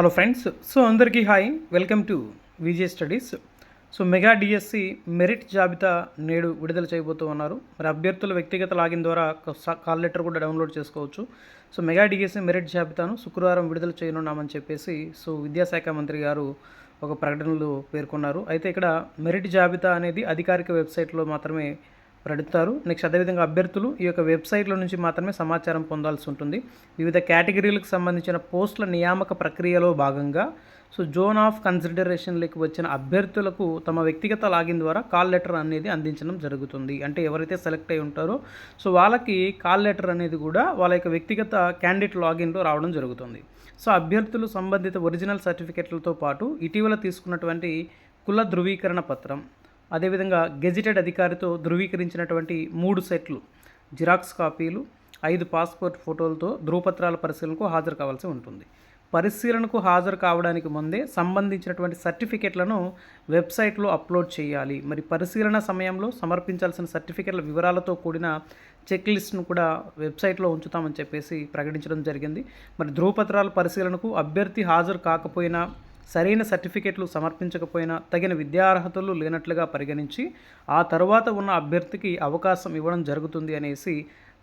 Hello friends so అందరికీ hi welcome to VJ studies so mega DSC merit జాబితా నేడు విడుదల చేయబోతూ ఉన్నారు. మరి అభ్యర్థుల వ్యక్తిగత లాగిన్ ద్వారా కాల్ లెటర్ కూడా డౌన్లోడ్ చేసుకోవచ్చు. సో మెగా డిఎస్సి మెరిట్ జాబితాను శుక్రవారం విడుదల చేయనున్నామని చెప్పేసి సో విద్యాశాఖ మంత్రి గారు ఒక ప్రకటనలో పేర్కొన్నారు. అయితే ఇక్కడ మెరిట్ జాబితా అనేది అధికారిక వెబ్సైట్లో మాత్రమే ప్రకటిస్తారు. నెక్స్ట్ అదేవిధంగా అభ్యర్థులు ఈ యొక్క వెబ్సైట్లో నుంచి మాత్రమే సమాచారం పొందాల్సి ఉంటుంది. వివిధ కేటగిరీలకు సంబంధించిన పోస్టుల నియామక ప్రక్రియలో భాగంగా సో జోన్ ఆఫ్ కన్సిడరేషన్లోకి వచ్చిన అభ్యర్థులకు తమ వ్యక్తిగత లాగిన్ ద్వారా కాల్ లెటర్ అనేది అందించడం జరుగుతుంది. అంటే ఎవరైతే సెలెక్ట్ అయి ఉంటారో సో వాళ్ళకి కాల్ లెటర్ అనేది కూడా వాళ్ళ యొక్క వ్యక్తిగత క్యాండిడేట్ లాగిన్లో రావడం జరుగుతుంది. సో అభ్యర్థులు సంబంధిత ఒరిజినల్ సర్టిఫికెట్లతో పాటు ఇటీవల తీసుకున్నటువంటి కుల ధృవీకరణ పత్రం. అదేవిధంగా గెజిటెడ్ అధికారితో ధృవీకరించినటువంటి మూడు సెట్లు జిరాక్స్ కాపీలు ఐదు పాస్పోర్ట్ ఫోటోలతో ధృవపత్రాల పరిశీలనకు హాజరు కావాల్సి ఉంటుంది. పరిశీలనకు హాజరు కావడానికి ముందే సంబంధించినటువంటి సర్టిఫికెట్లను వెబ్సైట్లో అప్లోడ్ చేయాలి. మరి పరిశీలన సమయంలో సమర్పించాల్సిన సర్టిఫికెట్ల వివరాలతో కూడిన చెక్ లిస్ట్ను కూడా వెబ్సైట్లో ఉంచుతామని చెప్పేసి ప్రకటించడం జరిగింది. మరి ధృవపత్రాల పరిశీలనకు అభ్యర్థి హాజరు కాకపోయినా సరైన సర్టిఫికెట్లు సమర్పించకపోయినా తగిన విద్యార్హతలు లేనట్లుగా పరిగణించి ఆ తర్వాత ఉన్న అభ్యర్థికి అవకాశం ఇవ్వడం జరుగుతుంది అనేసి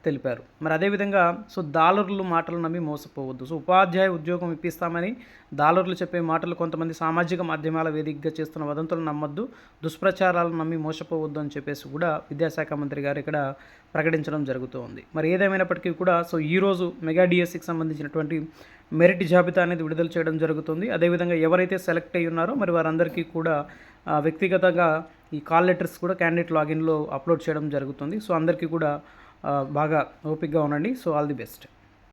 తెలిపారు. మరి అదేవిధంగా సో డాలర్లు మాటలు నమ్మి మోసపోవద్దు. సో ఉపాధ్యాయ ఉద్యోగం ఇప్పిస్తామని డాలర్లు చెప్పే మాటలు కొంతమంది సామాజిక మాధ్యమాల వేదికగా చేస్తున్న వదంతులు నమ్మొద్దు దుష్ప్రచారాలను నమ్మి మోసపోవద్దు అని చెప్పేసి కూడా విద్యాశాఖ మంత్రి గారు ఇక్కడ ప్రకటించడం జరుగుతూ ఉంది మరి ఏదేమైనప్పటికీ కూడా సో ఈరోజు మెగా డిఎస్సికి సంబంధించినటువంటి మెరిట్ జాబితా అనేది విడుదల చేయడం జరుగుతుంది. అదేవిధంగా ఎవరైతే సెలెక్ట్ అయ్యి ఉన్నారో మరి వారందరికీ కూడా వ్యక్తిగతంగా ఈ కాల్ లెటర్స్ కూడా క్యాండిడేట్ లాగిన్లో అప్లోడ్ చేయడం జరుగుతుంది. సో అందరికీ కూడా బాగా ఓపిక్గా ఉండండి. So all the best.